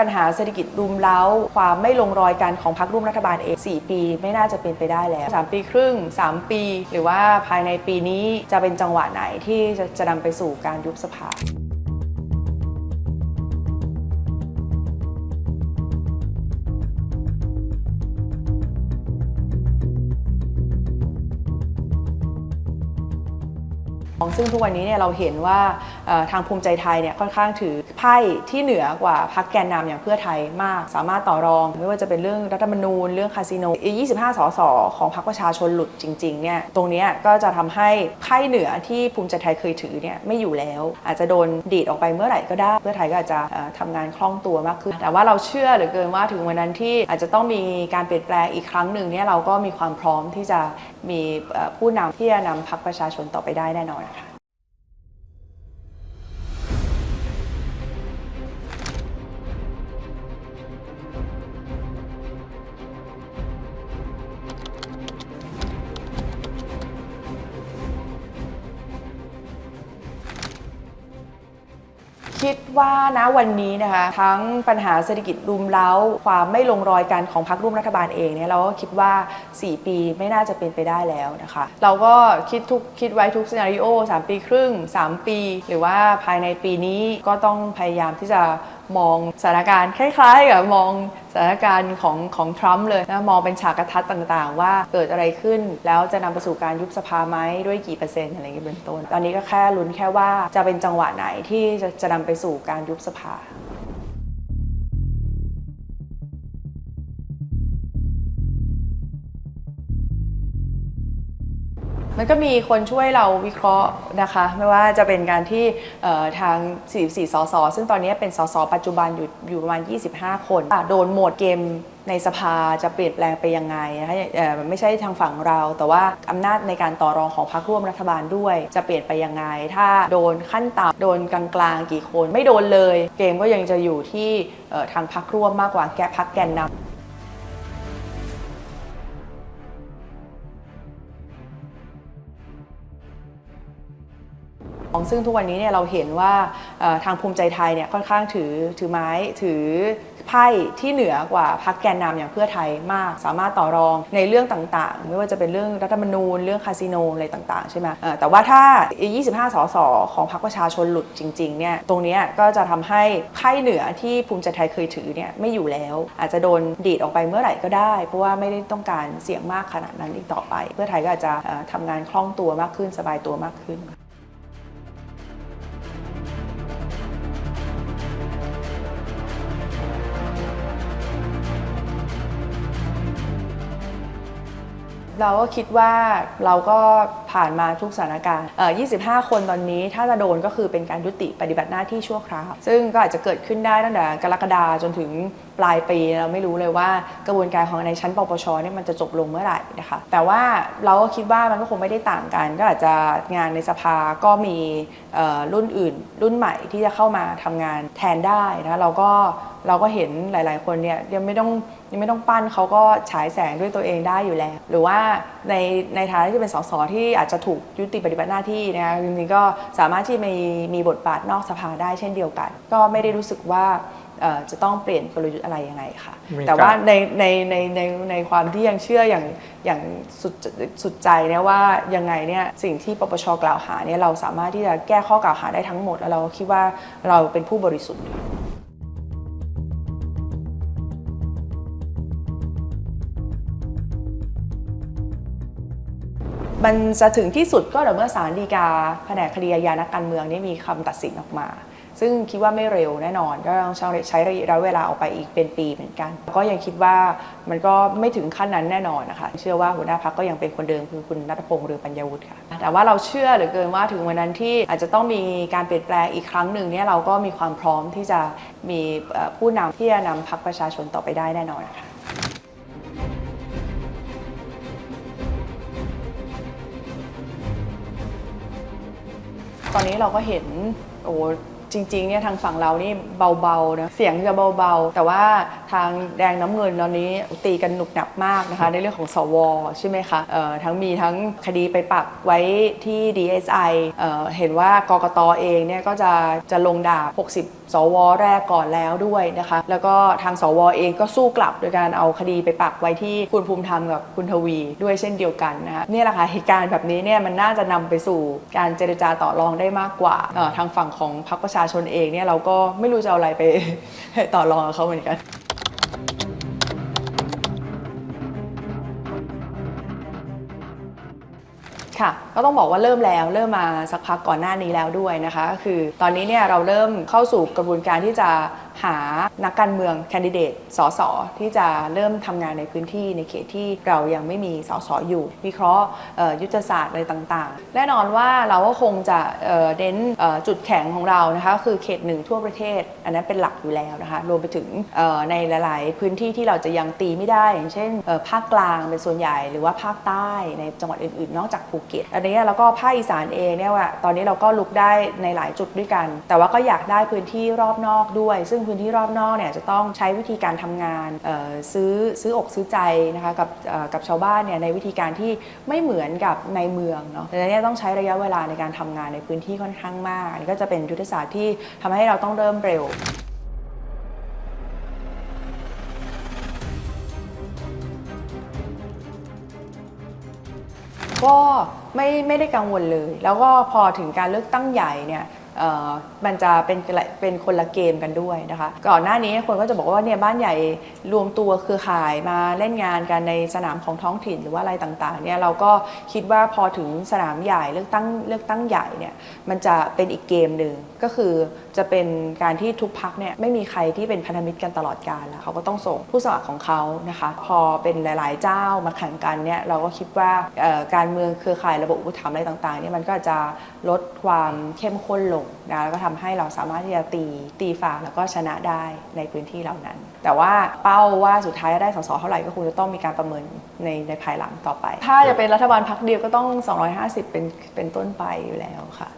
ปัญหาเศรษฐกิจรุมเร้า ความไม่ลงรอยกันของพรรคร่วมรัฐบาลเอง4ปี ไม่น่าจะเป็นไปได้แล้ว 3 ปีครึ่ง 3 ปี หรือว่าภายในปีนี้จะเป็นจังหวะไหนที่จะจะนำไปสู่การยุบสภา ซึ่งทุกวันนี้เนี่ยเราเห็นว่าทางภูมิใจไทยเนี่ยค่อนข้างถือไพ่ที่เหนือกว่าพรรคแกนนำอย่างเพื่อไทยมาก สามารถต่อรอง ไม่ว่าจะเป็นเรื่องรัฐธรรมนูญเรื่องคาสิโน 25 สส ของพรรคประชาชนหลุดจริงๆเนี่ยตรงนี้ก็จะทำให้ไพ่เหนือที่ภูมิใจไทยเคยถือเนี่ยไม่อยู่แล้ว อาจจะโดนดีดออกไปเมื่อไหร่ก็ได้ เพื่อไทยก็อาจจะเอ่อทำงานคล่องตัวมากขึ้น แต่ว่าเราเชื่อเหลือเกินว่าถึงวันนั้นที่อาจจะต้องมีการเปลี่ยนแปลงอีกครั้งหนึ่งเนี่ยเราก็มีความพร้อมที่จะมีผู้นำที่จะนำพรรคประชาชนต่อไปได้แน่นอน คิดว่านะวันนี้นะคะทั้งปัญหาเศรษฐกิจรุมเร้า ความไม่ลงรอยกันของพรรคร่วมรัฐบาลเองเนี่ยเราก็คิดว่า 4 ปีไม่น่าจะเป็นไปได้แล้วนะคะ เราก็คิดทุกคิดไว้ทุกซีนารีโอ3 ปีครึ่ง 3 ปี หรือว่าภายในปีนี้ก็ต้องพยายามที่จะ มองสถานการณ์คล้ายๆกับมองสถานการณ์ของของทรัมป์เลยนะมองเป็นฉากกระทัดต่างๆ ว่าเกิดอะไรขึ้น แล้วจะนำไปสู่การยุบสภาไหมด้วยกี่เปอร์เซ็นต์อะไรอย่างเงี้ยเป็นต้น ตอนนี้ก็แค่ลุ้นแค่ว่าจะเป็นจังหวะไหนที่จะจะนำไปสู่การยุบสภา มันก็มีคนช่วยเราวิเคราะห์นะคะ ไม่ว่าจะเป็นการที่ทาง 44 สส ซึ่งตอนนี้เป็นสส ปัจจุบันอยู่อยู่ประมาณ 25 คน โดนโหมดเกมในสภาจะเปลี่ยนแปลงไปยังไงนะคะไม่ใช่ทางฝั่งเรา แต่ว่าอำนาจในการต่อรองของพรรคร่วมรัฐบาลด้วย จะเปลี่ยนไปยังไง ถ้าโดนขั้นต่ำโดนกลางๆกี่คน ไม่โดนเลย เกมก็ยังจะอยู่ที่ทางพรรคร่วมมากกว่าแกพรรคแกนนำ ซึ่งทุกวันนี้เนี่ยเราเห็นว่าทางภูมิใจไทยเนี่ยค่อนข้างถือถือไม้ถือไพ่ที่เหนือกว่าพรรคแกนนำอย่างเพื่อไทยมาก สามารถต่อรองในเรื่องต่างๆ ไม่ว่าจะเป็นเรื่องรัฐธรรมนูญ เรื่องคาสิโนอะไรต่างๆ ใช่ไหมแต่ว่าถ้า 25 สส ของพรรคประชาชนหลุดจริงๆ เนี่ย ตรงนี้ก็จะทำให้ไพ่เหนือที่ภูมิใจไทยเคยถือเนี่ยไม่อยู่แล้ว อาจจะโดนดีดออกไปเมื่อไหร่ก็ได้ เพราะว่าไม่ได้ต้องการเสี่ยงมากขนาดนั้นอีกต่อไป เพื่อไทยก็อาจจะเอ่อทำงานคล่องตัวมากขึ้นสบายตัวมากขึ้น เราก็คิดว่าเราก็ผ่านมาทุกสถานการณ์ 25 คนตอนนี้ถ้าจะโดนก็คือเป็นการยุติปฏิบัติหน้าที่ชั่วคราว ซึ่งก็อาจจะเกิดขึ้นได้ตั้งแต่กรกฎาจนถึงปลายปีเราไม่รู้เลยว่ากระบวนการของในชั้นปปชเนี่ยมันจะจบลงเมื่อไหร่นะคะ แต่ว่าเราก็คิดว่ามันก็คงไม่ได้ต่างกัน ก็อาจจะงานในสภาก็มีรุ่นอื่น รุ่นใหม่ที่จะเข้ามาทำงานแทนได้นะเราก็เราก็เห็นหลาย ๆ คนเนี่ยยังไม่ต้องยังไม่ต้องปั้นเขาก็ฉายแสงด้วยตัวเองได้อยู่แล้ว หรือว่าในในฐานะที่เป็นสสที่อาจจะถูกยุติปฏิบัติหน้าที่นะคะจริงๆก็สามารถที่มีมีบทบาทนอกสภาได้เช่นเดียวกัน ก็ไม่ได้รู้สึกว่าเอ่อจะต้องเปลี่ยนกลยุทธ์อะไรยังไงค่ะมีแต่ว่าการในในในในในความที่ยังเชื่ออย่างอย่างสุดสุดใจเนี่ยว่ายังไงเนี่ยสิ่งที่ปปชกล่าวหาเนี่ยเราสามารถที่จะแก้ข้อกล่าวหาได้ทั้งหมดแล้วเราก็คิดว่าเราเป็นผู้บริสุทธิ์ มันจะถึงที่สุดก็ต่อเมื่อศาลฎีกาแผนกคดีอาญานักการเมืองนี่มีคำตัดสินออกมา ซึ่งคิดว่าไม่เร็วแน่นอนก็ต้องใช้ระยะเวลาออกไปอีกเป็นปีเหมือนกัน ก็ยังคิดว่ามันก็ไม่ถึงขั้นนั้นแน่นอนนะคะ เชื่อว่าหัวหน้าพักก็ยังเป็นคนเดิมคือคุณนัทพงษ์เรือปัญญาวุฒิค่ะ แต่ว่าเราเชื่อเหลือเกินว่าถึงวันนั้นที่อาจจะต้องมีการเปลี่ยนแปลงอีกครั้งหนึ่งเนี่ยเราก็มีความพร้อมที่จะมีผู้นำที่จะนำพักประชาชนต่อไปได้แน่นอนนะคะ ตอนนี้เราก็เห็นโอ้ จริงๆเนี่ยทางฝั่งเรานี่เบาๆนะเสียงจะเบาๆ แต่ว่าทางแดงน้ำเงินตอนนี้ตีกันหนุกหนักมากนะคะ ในเรื่องของสวใช่ไหมคะทั้งมีทั้งคดีไปปักไว้ที่ DSI เอ่อเห็นว่ากกตเองเนี่ยก็จะจะลงดาบ 60สวแรกก่อนแล้วด้วยนะคะ แล้วก็ทางสวเองก็สู้กลับโดยการเอาคดีไปปักไว้ที่คุณภูมิธรรมกับคุณทวีด้วยเช่นเดียวกันนะคะนี่แหละค่ะเหตุการณ์แบบนี้เนี่ยมันน่าจะนำไปสู่การเจรจาต่อรองได้มากกว่าทางฝั่งของพรรคประชาชนเองเนี่ยเราก็ไม่รู้จะเอาอะไรไปต่อรองกับเขาเหมือนกันค่ะก็ต้องบอกว่าเริ่มแล้วเริ่มมาสักพักก่อนหน้านี้แล้วด้วยนะคะ คือตอนนี้เนี่ยเราเริ่มเข้าสู่กระบวนการที่จะ นักการเมืองแคนดิเดตสสที่จะเริ่มทำงานในพื้นที่ในเขตที่เรายังไม่มีสสอยู่ วิเคราะห์ยุทธศาสตร์อะไรต่างๆ แน่นอนว่าเราก็คงจะเอ่น้นจุดแข็งของเรานะคะคือเขตหนึ่งทั่วประเทศ อันนั้นเป็นหลักอยู่แล้วนะคะรวมไปถึงในหลาย ๆ พื้นที่ที่เราจะยังตีไม่ได้ อย่างเช่นภาคกลางเป็นส่วนใหญ่หรือว่าภาคใต้ในจังหวัดอื่น ๆ นอกจากภูเก็ตอันนี้แล้วก็ภาคอีสานเองเนี่ยว่าตอนนี้เราก็ลุกได้ในหลายจุดด้วยกัน แต่ว่าก็อยากได้พื้นที่รอบนอกด้วย ซึ่งพื้นที่รอบนอกเนี่ยจะต้องใช้วิธีการทำงานซื้อซื้ออกซื้อใจนะคะกับกับชาวบ้านเนี่ยในวิธีการที่ไม่เหมือนกับในเมืองเนาะดังนั้นเนยต้องใช้ระยะเวลาในการทำงานในพื้นที่ค่อนข้างมากอันนี้ก็จะเป็นยุทธศาสตร์ที่ทำให้เราต้องเริ่มเร็วก็ไม่ไม่ได้กังวลเลย แล้วก็พอถึงการเลือกตั้งใหญ่เนี่ยมันจะเป็นเป็นคนละเกมกันด้วยนะคะ ก่อนหน้านี้คนก็จะบอกว่าเนี่ยบ้านใหญ่รวมตัวเครือข่ายมาเล่นงานกันในสนามของท้องถิ่นหรือว่าอะไรต่างๆเนี่ยเราก็คิดว่าพอถึงสนามใหญ่เลือกตั้งเลือกตั้งใหญ่เนี่ยมันจะเป็นอีกเกมหนึ่งก็คือจะเป็นการที่ทุกพักเนี่ยไม่มีใครที่เป็นพันธมิตรกันตลอดกาลแล้วเขาก็ต้องส่งผู้สมัครของเขานะคะ พอเป็นหลาย ๆ เจ้ามาแข่งกันเนี่ยเราก็คิดว่าการเมืองเครือข่ายระบบอุปถัมภ์อะไรต่างๆเนี่ยมันก็จะลดความเข้มข้นลงนะแล้วก็ทำให้เราสามารถที่จะตีตีฝ่าแล้วก็ชนะได้ในพื้นที่เหล่านั้น แต่ว่าเป้าว่าสุดท้ายจะได้สสเท่าไหร่ก็คงจะต้องมีการประเมินในในภายหลังต่อไป ถ้าจะเป็นรัฐบาลพักเดียวก็ต้อง 250 เป็นเป็นต้นไปอยู่แล้วค่ะ